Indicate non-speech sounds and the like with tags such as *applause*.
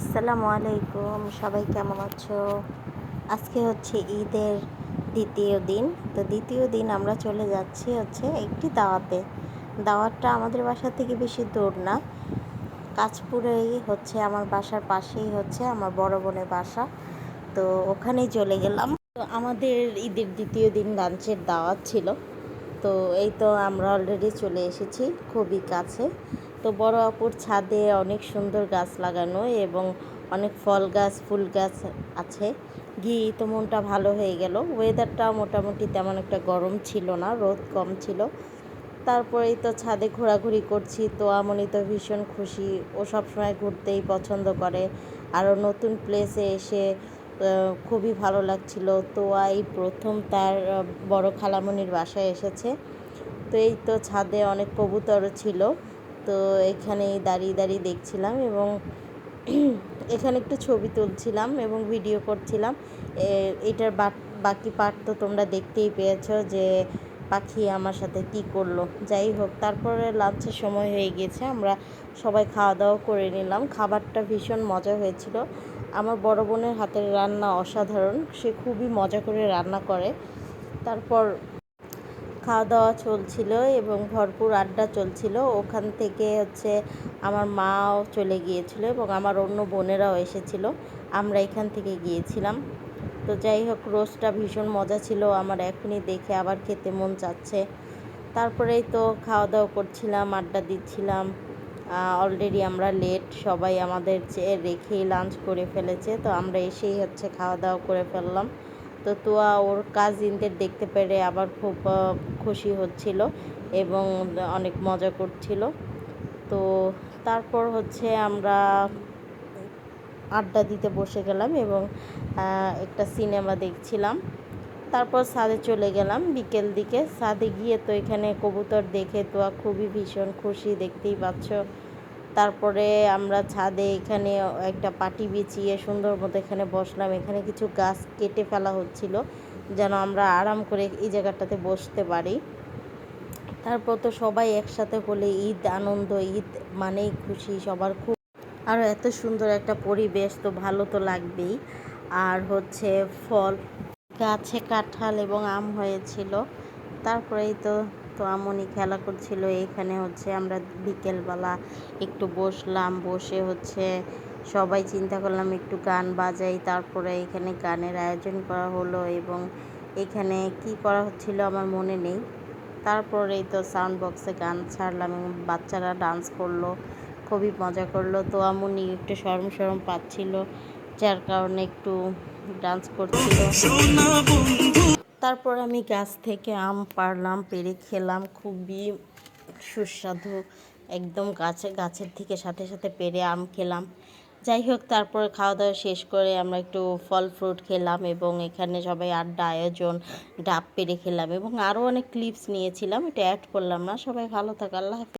আসসালামু আলাইকুম, সবাই কেমন আছো? আজকে হচ্ছে ঈদের দ্বিতীয় দিন। তো দ্বিতীয় দিন আমরা চলে যাচ্ছি হচ্ছে একটি দাওয়াতে। দাওয়াতটা আমাদের বাসা থেকে বেশি দূর না। কাঁচপুরেই হচ্ছে আমার বাসার পাশেই হচ্ছে আমার বড় বোনের বাসা। তো ওখানেই চলে গেলাম। তো আমাদের ঈদের দ্বিতীয় দিন লাঞ্চের দাওয়াত ছিল। তো এই তো আমরা অলরেডি চলে এসেছি খুবই কাছে। তো বড় আপুর ছাদে অনেক সুন্দর গাছ লাগানো এবং অনেক ফল গাছ, ফুল গাছ আছে। গিয়ে তো মনটা ভালো হয়ে গেল। ওয়েদারটা মোটামুটি তেমন একটা গরম ছিল না, রোদ কম ছিল। তারপরেই তো ছাদে ঘোরাঘুরি করছি, তো আমনি তো ভীষণ খুশি। ও সবসময় ঘুরতেই পছন্দ করে। আরও নতুন প্লেসে এসে খুবই ভালো লাগছিল। তো এই প্রথম তার বড় খালামণির বাসায় এসেছে। তো এই তো ছাদে অনেক কবুতর ছিল। তো এখানেই দাঁড়িয়ে দাঁড়িয়ে দেখছিলাম এবং *clears throat* এখানে একটু ছবি তুলছিলাম এবং ভিডিও করছিলাম। এটার বাকি পার্ট তো তোমরা দেখতেই পেয়েছ যে পাখি আমার সাথে কি করল। যাই হোক, তারপরে লাঞ্চের সময় হয়ে গেছে, আমরা সবাই খাওয়া দাওয়া করে নিলাম। খাবারটা ভীষণ মজা হয়েছিল। আমার বড় বোনের হাতের রান্না অসাধারণ, সে খুবই মজা করে রান্না করে। তারপর খাওয়া দাওয়া চলছিল এবং ভরপুর আড্ডা চলছিল। ওখান থেকে হচ্ছে আমার মাও চলে গিয়েছিল এবং আমার অন্য বোনেরাও এসেছিল। আমরা এখান থেকে গিয়েছিলাম। তো যাই হোক, রোস্টটা ভীষণ মজা ছিল আমার এখনই দেখে আবার খেতে মন চাচ্ছে। তারপরেই তো খাওয়া দাওয়া করছিলাম, আড্ডা দিচ্ছিলাম। অলরেডি আমরা লেট সবাই আমাদের চেয়ে রেখেই লাঞ্চ করে ফেলেছে। তো আমরা এসেই হচ্ছে খাওয়া দাওয়া করে ফেললাম। তো তোয়া ওর কাজিনদের দেখতে পেরে আবার খুব খুশি হচ্ছিল এবং অনেক মজা করছিল। তো তারপর হচ্ছে আমরা আড্ডা দিতে বসে গেলাম এবং একটা সিনেমা দেখছিলাম। তারপর ছাদে চলে গেলাম বিকেল দিকে। সাদে গিয়ে তো এখানে কবুতর দেখে তো খুবই ভীষণ খুশি, দেখতেই পাচ্ছ। তারপরে আমরা ছাদে এখানে একটা পাটি বিছিয়ে সুন্দর মতো এখানে বসলাম। এখানে কিছু গাছ কেটে ফেলা হচ্ছিল, যেন আমরা আরাম করে এই জায়গাটাতে বসতে পারি। তারপর তো সবাই একসাথে হলে ঈদ, আনন্দ, ঈদ মানেই খুশি, সবার খুব আর এত সুন্দর একটা পরিবেশ তো ভালো তো লাগবেই। আর হচ্ছে ফল, গাছে কাঁঠাল এবং আম হয়েছিল। তারপরেই তো তো আমনি খেলা করছিল, এখানে হচ্ছে আমরা বিকেলবেলা একটু বসলাম, বসে হচ্ছে সবাই চিন্তা করলাম একটু গান বাজাই, তারপরে এখানে গানের আয়োজন করা হলো এবং এখানে কি করা হচ্ছিল আমার মনে নেই। তারপরেই তো সাউন্ড বক্সে গান ছাড়লাম এবং বাচ্চারা ডান্স করল, খুবই মজা করল। তো আমনি একটু সরম সরম পাচ্ছিল, যার কারণে একটু ডান্স করছিল। তারপর আমি গাছ থেকে আম পারলাম পেরে খেলাম। খুবই সুস্বাদু, একদম গাছে, গাছের থেকে সাথে সাথে পেরে আম খেলাম। যাই হোক, তারপর খাওয়া দাওয়া শেষ করে আমরা একটু ফল ফ্রুট খেলাম এবং এখানে সবাই আড্ডা, আয়োজন, ডাব পেরে খেলাম এবং আরও অনেক ক্লিপস নিয়েছিলাম, এটা অ্যাড করলাম না। সবাই ভালো থাক, আল্লাহ